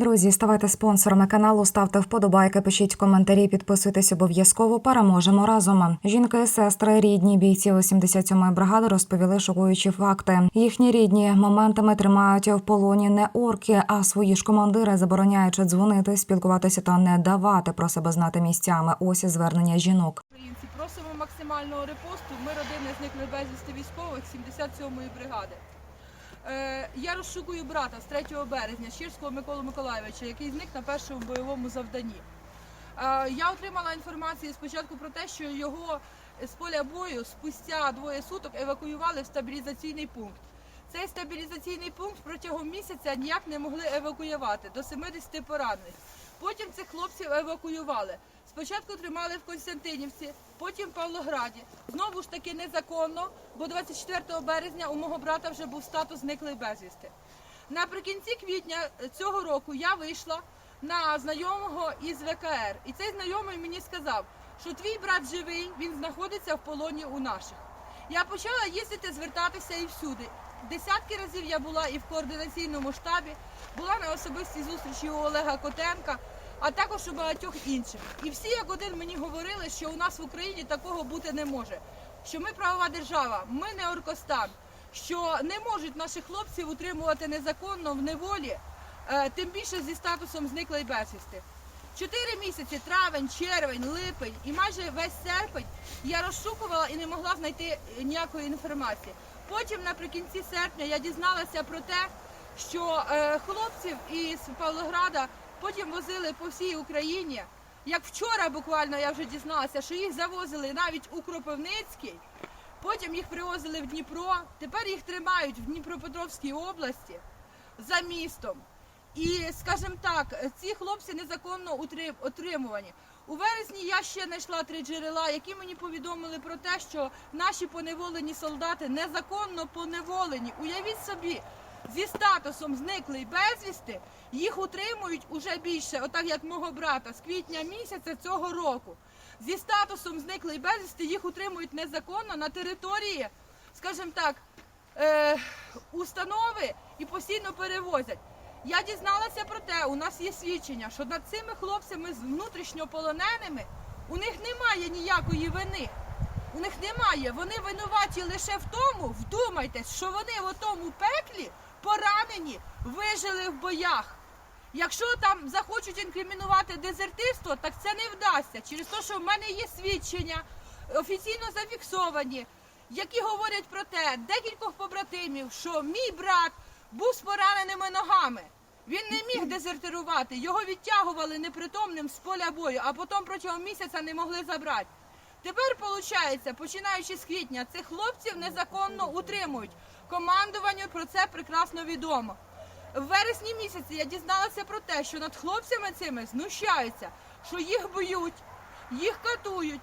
Друзі, ставайте спонсорами каналу, ставте вподобайки, пишіть коментарі, підписуйтесь обов'язково. Переможемо разом. Жінки, сестри, рідні бійців 87-ї бригади розповіли шокуючі факти. Їхні рідні моментами тримають в полоні не орки, а свої ж командири, забороняючи дзвонити, спілкуватися та не давати про себе знати місцями. Ось і звернення жінок. Українці просимо максимального репосту. Ми родини зникли безвісти військових 77-ї бригади. Е, я розшукую брата з 3 березня Щирського Миколу Миколайовича, який зник на першому бойовому завданні. Е, я отримала інформацію спочатку про те, що його з поля бою спустя двоє суток евакуювали в стабілізаційний пункт. Цей стабілізаційний пункт протягом місяця ніяк не могли евакуювати до 70 поранених. Потім цих хлопців евакуювали. Спочатку тримали в Константинівці, потім в Павлограді. Знову ж таки незаконно, бо 24 березня у мого брата вже був статус зниклий безвісти. Наприкінці квітня цього року я вийшла на знайомого із ВКР. І цей знайомий мені сказав, що твій брат живий, він знаходиться в полоні у наших. Я почала їздити, звертатися і всюди. Десятки разів я була і в координаційному штабі, була на особистій зустрічі у Олега Котенка, а також у багатьох інших. І всі як один мені говорили, що у нас в Україні такого бути не може. Що ми правова держава, ми не Оркостан, що не можуть наших хлопців утримувати незаконно в неволі, е, тим більше зі статусом зниклий безвісти. Чотири місяці, травень, червень, липень і майже весь серпень я розшукувала і не могла знайти ніякої інформації. Потім наприкінці серпня я дізналася про те, що е, хлопців із Павлограда потім возили по всій Україні. Як вчора буквально я вже дізналася, що їх завозили навіть у Кропивницький, потім їх привозили в Дніпро, тепер їх тримають в Дніпропетровській області за містом. І, скажімо так, ці хлопці незаконно отримувані. У вересні я ще знайшла три джерела, які мені повідомили про те, що наші поневолені солдати незаконно поневолені. Уявіть собі, зі статусом зниклий безвісти їх утримують уже більше, отак як мого брата, з квітня місяця цього року. Зі статусом зниклий безвісти їх утримують незаконно на території, скажімо так, е, установи і постійно перевозять. Я дізналася про те, у нас є свідчення, що над цими хлопцями з внутрішньополоненими у них немає ніякої вини. У них немає. Вони винуваті лише в тому, вдумайтесь, що вони в тому пеклі поранені, вижили в боях. Якщо там захочуть інкримінувати дезертирство, так це не вдасться. Через те, що в мене є свідчення, офіційно зафіксовані, які говорять про те, декількох побратимів, що мій брат був з пораненими ногами. Він не міг дезертирувати, його відтягували непритомним з поля бою, а потім протягом місяця не могли забрати. Тепер, виходить, починаючи з квітня, цих хлопців незаконно утримують. Командуванню про це прекрасно відомо. В вересні місяці я дізналася про те, що над хлопцями цими знущаються, що їх б'ють, їх катують.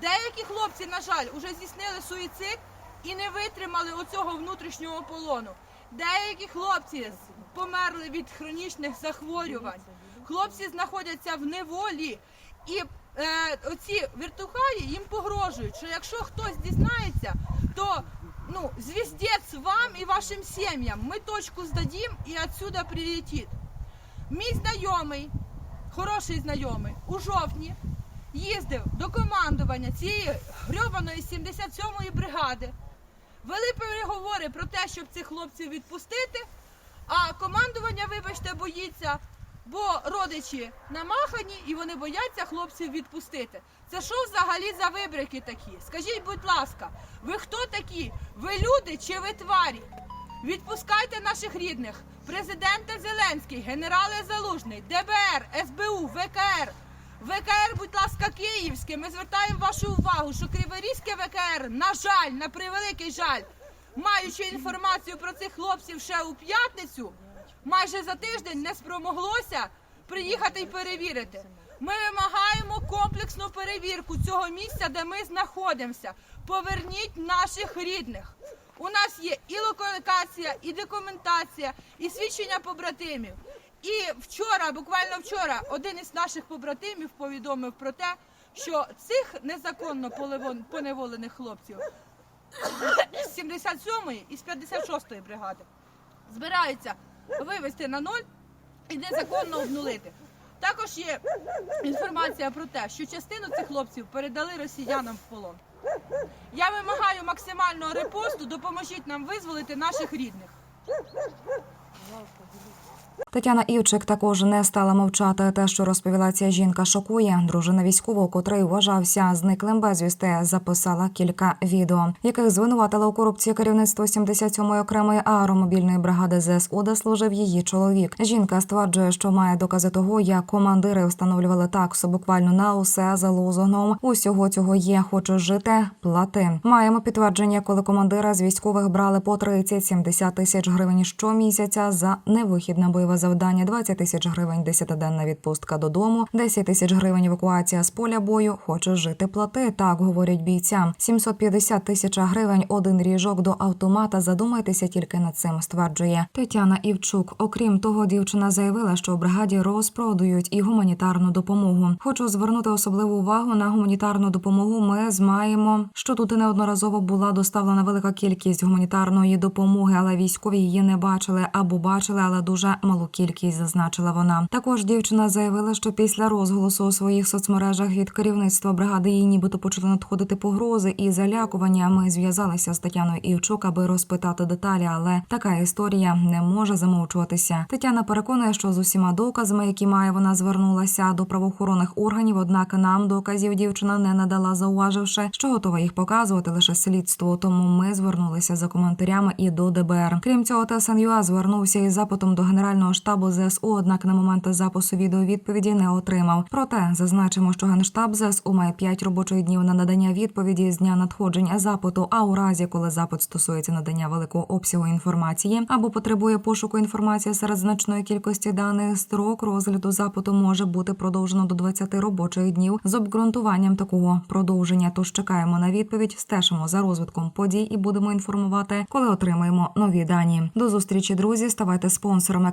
Деякі хлопці, на жаль, уже здійснили суїцид і не витримали оцього внутрішнього полону. Деякі хлопці померли від хронічних захворювань. Хлопці знаходяться в неволі. І е, оці віртухаї їм погрожують, що якщо хтось дізнається, то ну, звіздець вам і вашим сім'ям. Ми точку здадим і отсюда прилетить. Мій знайомий, хороший знайомий, у жовтні їздив до командування цієї грьобаної 77-ї бригади. Вели переговори про те, щоб цих хлопців відпустити, а командування, вибачте, боїться, бо родичі намахані і вони бояться хлопців відпустити. Це що взагалі за вибрики такі? Скажіть, будь ласка, ви хто такі? Ви люди чи ви тварі? Відпускайте наших рідних. Президенте Зеленський, генерале Залужний, ДБР, СБУ, ВКР. ВКР, будь ласка, київське. Ми звертаємо вашу увагу, що Криворізьке ВКР, на жаль, на превеликий жаль, маючи інформацію про цих хлопців ще у п'ятницю, майже за тиждень не спромоглося приїхати і перевірити. Ми вимагаємо комплексну перевірку цього місця, де ми знаходимося. Поверніть наших рідних. У нас є і локалікація, і документація, і свідчення побратимів. І вчора, буквально вчора, один із наших побратимів повідомив про те, що цих незаконно поневолених хлопців з 77-ї і з 56-ї бригади збираються вивезти на ноль і незаконно обнулити. Також є інформація про те, що частину цих хлопців передали росіянам в полон. Я вимагаю максимального репосту, допоможіть нам визволити наших рідних. Тетяна Івчик також не стала мовчати. Те, що розповіла ця жінка, шокує. Дружина військового, котрий вважався зниклим безвісти, записала кілька відео, яких звинуватила у корупції керівництво 77-ї окремої аеромобільної бригади ЗСУ, де служив її чоловік. Жінка стверджує, що має докази того, як командири встановлювали таксу буквально на усе за лозунгом. Усього цього є. Хочеш жити, плати. Маємо підтвердження, коли командири з військових брали по 30-70 тисяч гривень щомісяця за невихід на бойове завдання, 20 тисяч гривень, 10-денна відпустка додому, 10 тисяч гривень евакуація з поля бою. Хочеш жити, плати. Так говорять бійцям. 750 тисяч гривень, один ріжок до автомата. Задумайтеся тільки над цим. Стверджує Тетяна Івчук. Окрім того, дівчина заявила, що в бригаді розпродують і гуманітарну допомогу. Хочу звернути особливу увагу на гуманітарну допомогу. Ми змаємо, що тут неодноразово була доставлена велика кількість гуманітарної допомоги, але військові її не бачили або бачили, але дуже малу кількість зазначила вона. Також дівчина заявила, що після розголосу у своїх соцмережах від керівництва бригади їй нібито почали надходити погрози і залякування. Ми зв'язалися з Тетяною Івчук, аби розпитати деталі, але така історія не може замовчуватися. Тетяна переконує, що з усіма доказами, які має, вона звернулася до правоохоронних органів. Однак нам доказів дівчина не надала, зауваживши, що готова їх показувати лише слідству. Тому ми звернулися за коментарями і до ДБР. Крім цього, ТСНЮА звернувся із запитом до генерального штабу ЗСУ. Однак на момент запису відео відповіді не отримав. Проте зазначимо, що генштаб ЗСУ має 5 робочих днів на надання відповіді з дня надходження запиту. А у разі, коли запит стосується надання великого обсягу інформації або потребує пошуку інформації серед значної кількості даних, строк розгляду запиту може бути продовжено до 20 робочих днів з обґрунтуванням такого продовження. Тож чекаємо на відповідь, стежимо за розвитком подій і будемо інформувати, коли отримаємо нові дані. До зустрічі, друзі. Ставайте спонсорами